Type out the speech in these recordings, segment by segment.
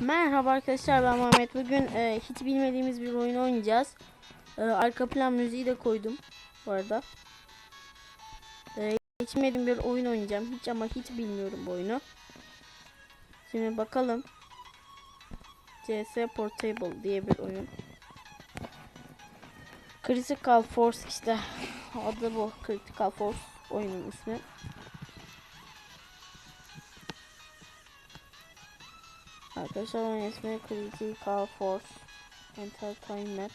Merhaba arkadaşlar ben Muhammed. Bugün e, hiç bilmediğimiz bir oyun oynayacağız. E, arka plan müziği de koydum bu arada. E, hiç bilmediğim bir oyun oynayacağım. Hiç ama hiç bilmiyorum bu oyunu. Şimdi bakalım. CS Portable diye bir oyun. Critical Force işte. Adı bu. Critical Force oyunun ismi. Arkadaşlar oyun ismi Critical Force Entertainment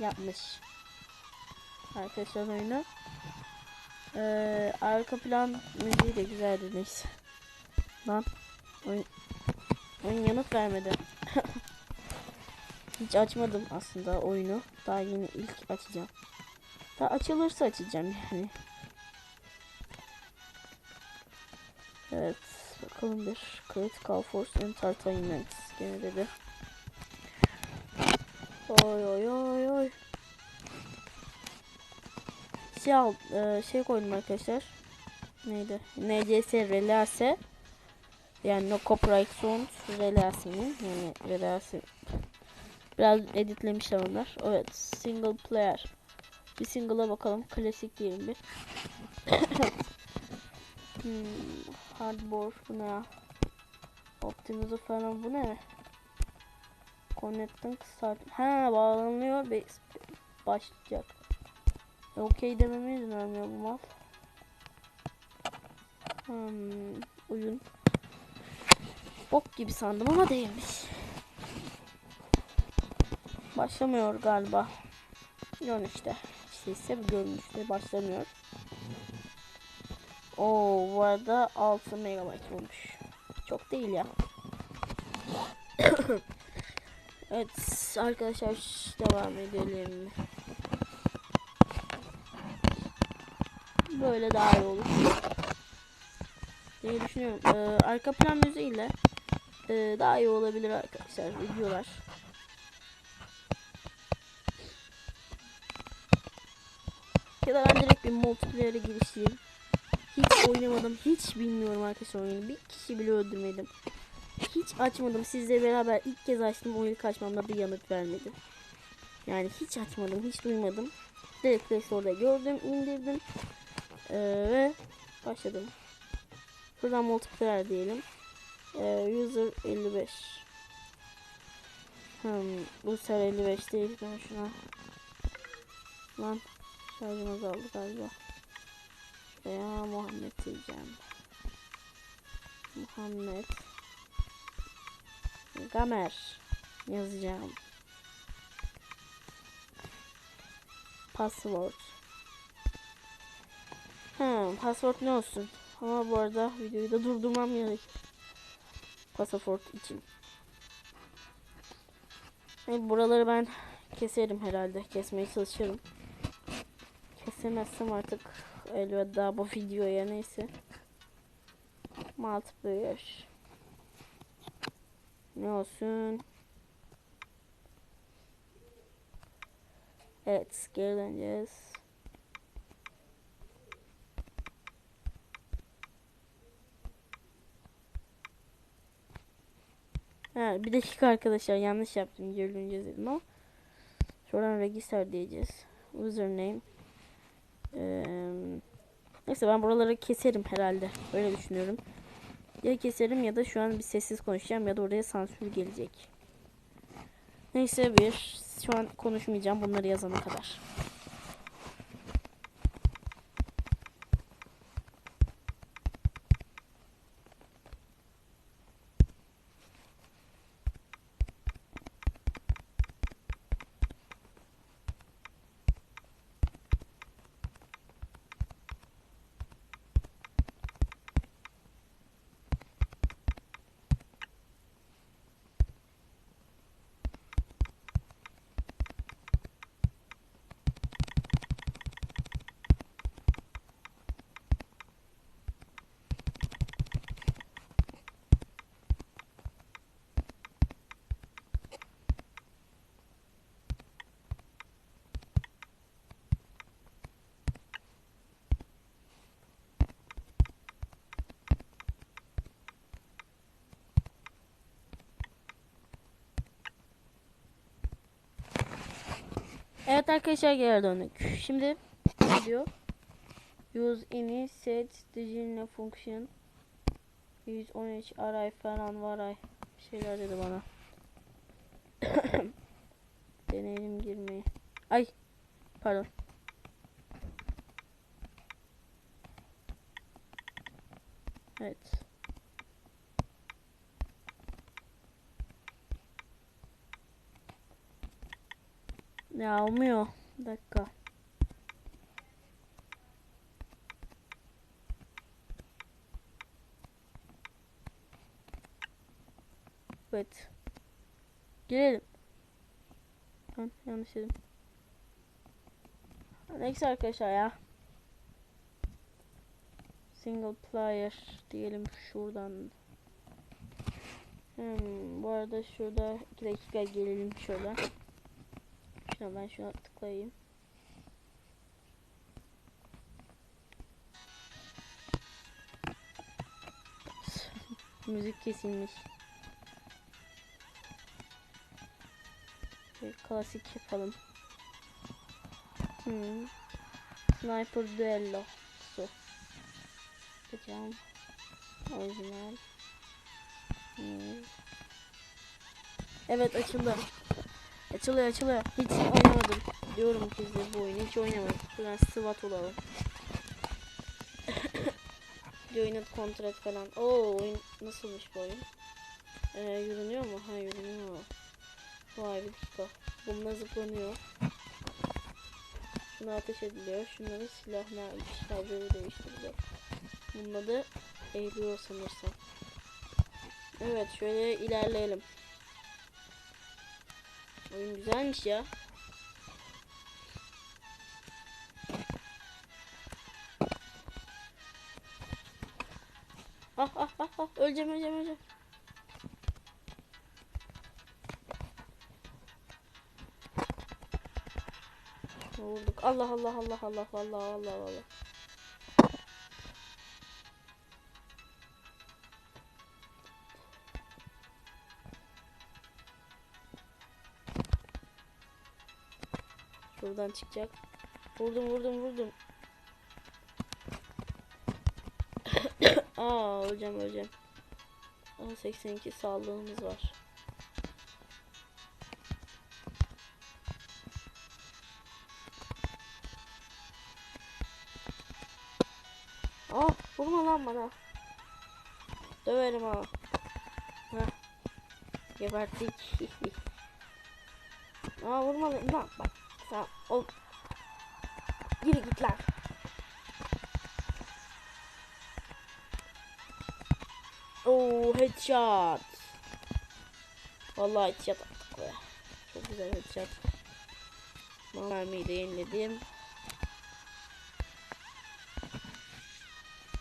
yapmış. Arkadaşlar oyunu. Ee, arka plan müziği de güzeldi neyse. Lan oyun, oyun yanıt vermedi. Hiç açmadım aslında oyunu. Daha yeni ilk açacağım. Daha açılırsa açacağım yani. Evet. Bakalım bir Critical Force Entertainment gene dedi. Oy oy oy oy. Şey al, e, şey koydum arkadaşlar. Neydi? NCS Relase. Yani no copyright sound Relase'nin yani Relase. Biraz editlemişler onlar. Evet, single player. Bir single'a bakalım. Klasik diyelim bir. hmm, hardboard bu ne ya? Optimus'u falan bu ne? Connecting start. Ha bağlanıyor ve başlayacak. E, Okey dememe izin vermiyor bu mal. Hmm, oyun. Bok gibi sandım ama değilmiş. Başlamıyor galiba. Görünüşte. İşte ise görünüşte başlamıyor. Oo bu arada 6 megabayt olmuş. Çok değil ya. evet arkadaşlar devam edelim. Böyle daha iyi olur. diye düşünüyorum. Ee, arka plan müziğiyle e, daha iyi olabilir arkadaşlar videolar. Ya da ben direkt bir multiplayer'e girişeyim. Hiç oynamadım. Hiç bilmiyorum arkadaşlar oyunu. Bir kişi bile öldürmedim. Hiç açmadım. Sizle beraber ilk kez açtım. O ilk açmamda bir yanıt vermedi. Yani hiç açmadım. Hiç duymadım. Direkt Play Store'da gördüm. indirdim. Ee, ve başladım. Buradan multiplayer diyelim. Ee, user 55. Hmm, bu sefer 55 değil. Ben şuna. Lan şarjım azaldı galiba veya Muhammed diyeceğim. Muhammed Gamer yazacağım. Password. Ha, password ne olsun? Ama bu arada videoyu da durdurmam gerek. Pasaport için. Evet, buraları ben keserim herhalde. Kesmeye çalışırım. Kesemezsem artık elveda bu videoya neyse. Multiplayer. Ne olsun? Evet, geri. Ha, bir dakika arkadaşlar yanlış yaptım. Geri döneceğiz dedim ama. Şuradan register diyeceğiz. Username. Ee, neyse ben buraları keserim herhalde. Öyle düşünüyorum. Ya keserim ya da şu an bir sessiz konuşacağım ya da oraya sansür gelecek. Neyse bir şu an konuşmayacağım bunları yazana kadar. Evet arkadaşlar geri döndük. Şimdi ne diyor? Use any set digital function 113 aray falan varay bir şeyler dedi bana. Deneyelim girmeyi. Ay pardon. Evet. Ya olmuyor. Bir dakika. Evet. Girelim. Ben yanlış dedim. Neyse arkadaşlar ya. Single player diyelim şuradan. Hmm, bu arada şurada 2 dakika gelelim şöyle. Şuna ben şuna tıklayayım. Müzik kesilmiş. Şöyle klasik yapalım. Hmm. Sniper Duello. Su. Yapacağım. Orijinal. Hmm. Evet açıldı. Açılıyor açılıyor. Hiç oynamadım. Diyorum ki size bu oyunu hiç oynamadım. Şuradan SWAT olalım. Joined Contract falan. Oo oyun nasılmış bu oyun? Ee, yürünüyor mu? Ha yürünüyor. Vay bir dakika. Bununla zıplanıyor. Şuna ateş ediliyor. Şunları silahla şarjörü değiştiriliyor. Bunun adı eğiliyor sanırsam. Evet şöyle ilerleyelim. Oyun güzelmiş ya. Ah ah ah ah öleceğim öleceğim öleceğim. Vurduk. Allah Allah Allah Allah Allah Allah Allah. Şuradan çıkacak. Vurdum vurdum vurdum. Aa öleceğim öleceğim. Aa 82 sağlığımız var. Ah vurma lan bana. Döverim ha. Heh. Geberttik. Aa vurma lan lan bak. Sen ol. Yürü git lan. Oo headshot. Vallahi headshot attık be. Çok güzel headshot. Mermiyi de yeniledim.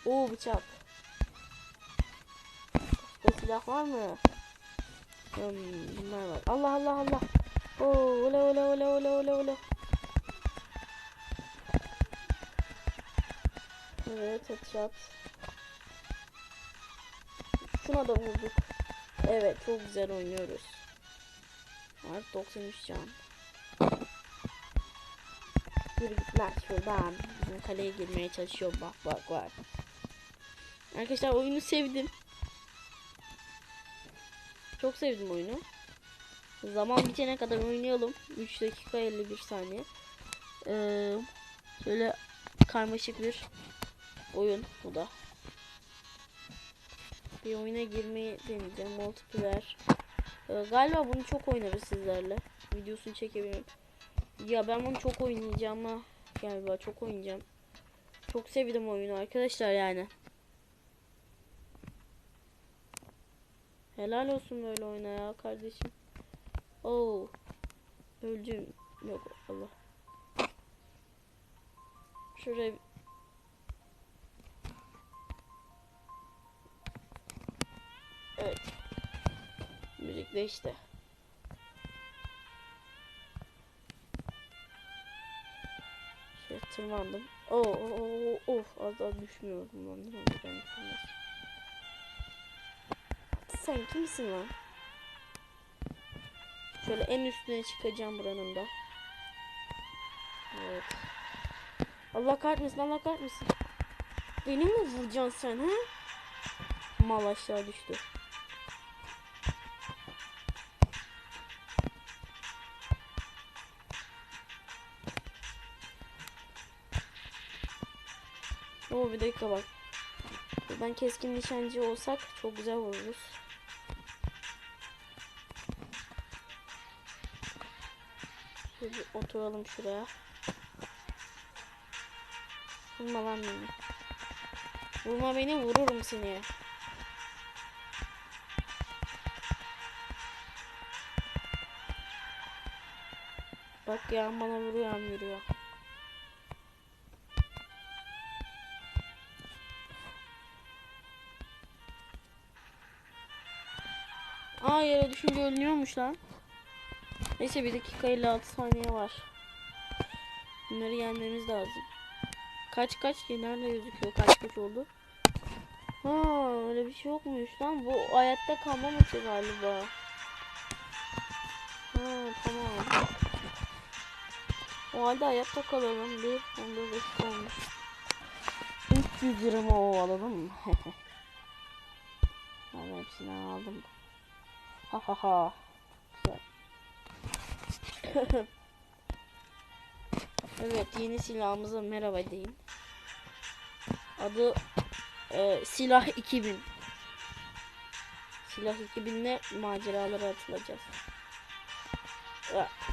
Oo bıçak. Başka silah var mı? Hmm, bunlar var. Allah Allah Allah. Oo ola ola ola ola ola ola. Evet headshot. Şuna da vurduk. Evet çok güzel oynuyoruz. Artık 93 can. Yürü git lan şuradan. Bizim kaleye girmeye çalışıyor bak bak bak. Arkadaşlar oyunu sevdim. Çok sevdim oyunu. Zaman bitene kadar oynayalım. 3 dakika 51 saniye. Ee, şöyle karmaşık bir oyun bu da. Bir oyuna girmeyi deneyeceğim. Multiplayer. Ee, galiba bunu çok oynarız sizlerle. Videosunu çekebilirim. Ya ben bunu çok oynayacağım ama galiba çok oynayacağım. Çok sevdim oyunu arkadaşlar yani. Helal olsun böyle oyna ya kardeşim. Oo. Öldüm. Yok Allah. Şuraya Evet. Müzik değişti. Şöyle tırmandım. Oo, oo, oo, of az daha düşmüyordum lan. Ben. Sen kimsin lan? Şöyle en üstüne çıkacağım buranın da. Evet. Allah kahretmesin Allah kahretmesin. Beni mi vuracaksın sen ha? Mal aşağı düştü. Oo bir dakika bak. Ben keskin nişancı olsak çok güzel vururuz. Oturalım şuraya. Vurma lan beni. Vurma beni vururum seni. Bak ya bana vuruyor hem yürüyor. Aa yere düşünce ölünüyormuş lan. Neyse bir dakika 56 saniye var. Bunları yenmemiz lazım. Kaç kaç diye nerede gözüküyor? Kaç kaç oldu? Ha öyle bir şey yokmuş lan. Bu hayatta kalma maçı galiba. Ha tamam. O halde hayatta kalalım. Bir 14 dakika olmuş. 300 lirama o alalım. ben hepsini aldım. Ha ha ha. Evet yeni silahımıza merhaba deyin. Adı e, Silah 2000. Silah 2000'le maceralara atılacağız.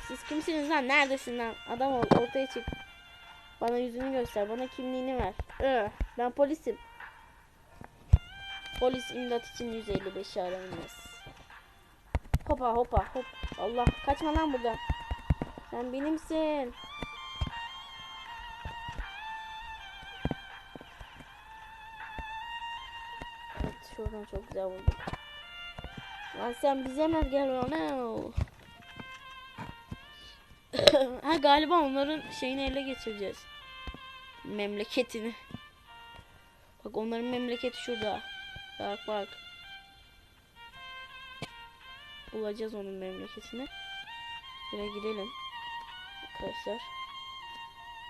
Siz kimsiniz lan? Neredesin lan? Adam ol ortaya çık. Bana yüzünü göster. Bana kimliğini ver. Ben polisim. Polis imdat için 155 aranmaz. Hopa hopa hop. Allah kaçma lan buradan. Sen benimsin. Evet şuradan çok güzel vurdum. Lan sen bize mi gel ona? ha galiba onların şeyini ele geçireceğiz. Memleketini. Bak onların memleketi şurada. Bak bak. Bulacağız onun memleketini. Şuraya gidelim. Arkadaşlar.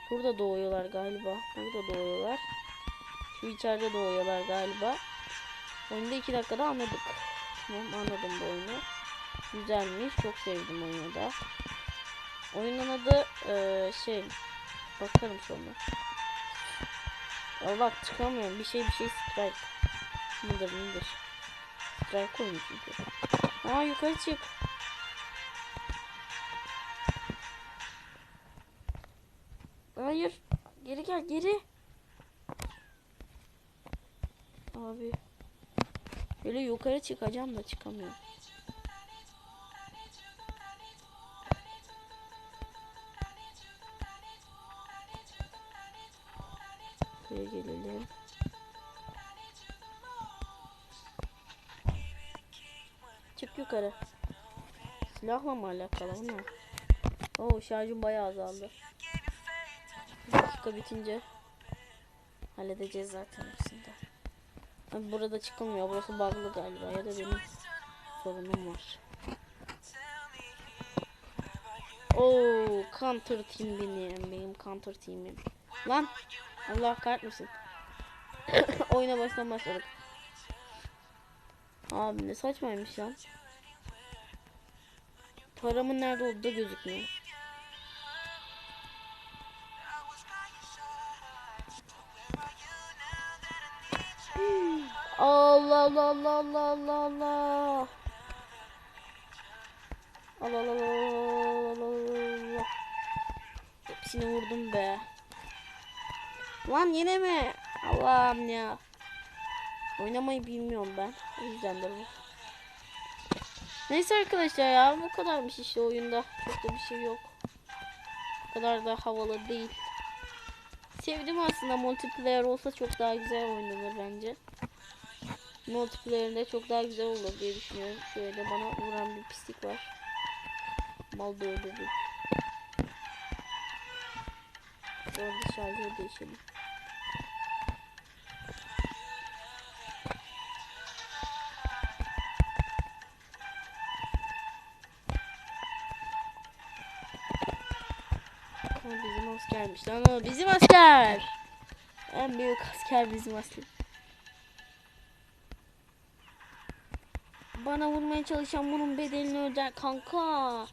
Şurada doğuyorlar galiba. Burada doğuyorlar. Şu içeride doğuyorlar galiba. Oyunda 2 dakikada anladık. Tamam anladım bu oyunu. Güzelmiş. Çok sevdim oyunu da. Oyunun adı eee, şey bakarım sonra. Bak çıkamıyorum. Bir şey bir şey strike. Mıdır mıdır? Strike oyunu çünkü. Aa yukarı çık. Hayır. Geri gel geri. Abi. Böyle yukarı çıkacağım da çıkamıyorum. Buraya gelelim. Çık yukarı. Silahla mı alakalı ne? Oo şarjım bayağı azaldı. Dakika bitince halledeceğiz zaten de. Abi burada çıkılmıyor. Burası bug'lı galiba ya da benim sorunum var. Oo counter team benim. Benim counter team'im. Lan Allah kahretmesin. Oyuna baştan başladık. Abi ne saçmaymış lan. Paramın nerede olduğu da gözükmüyor. Allah Allah Allah Allah Allah Allah. Allah Allah Allah Allah. Hepsini vurdum be. Lan yine mi? Allah'ım ya. Oynamayı bilmiyorum ben. O yüzdendir bu. Neyse arkadaşlar ya bu kadarmış işte oyunda. Çok da bir şey yok. Bu kadar da havalı değil. Sevdim aslında multiplayer olsa çok daha güzel oynanır bence. Multiplayer'inde çok daha güzel olur diye düşünüyorum. Şöyle bana vuran bir pislik var. Mal doğdurduk. Orada şarjı değişelim. Bizim askermiş lan o bizim asker. En büyük asker bizim asker. Bana vurmaya çalışan bunun bedelini öder kanka.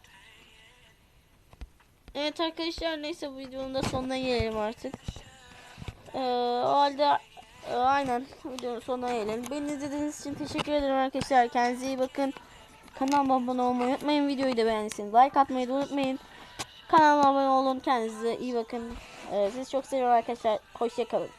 Evet arkadaşlar neyse bu videonun da sonuna gelelim artık. Ee, o halde e, aynen videonun sonuna gelelim. Beni izlediğiniz için teşekkür ederim arkadaşlar. Kendinize iyi bakın. Kanalıma abone olmayı unutmayın. Videoyu da beğendiyseniz like atmayı da unutmayın. Kanalıma abone olun. Kendinize iyi bakın. Ee, sizi çok seviyorum arkadaşlar. Hoşçakalın.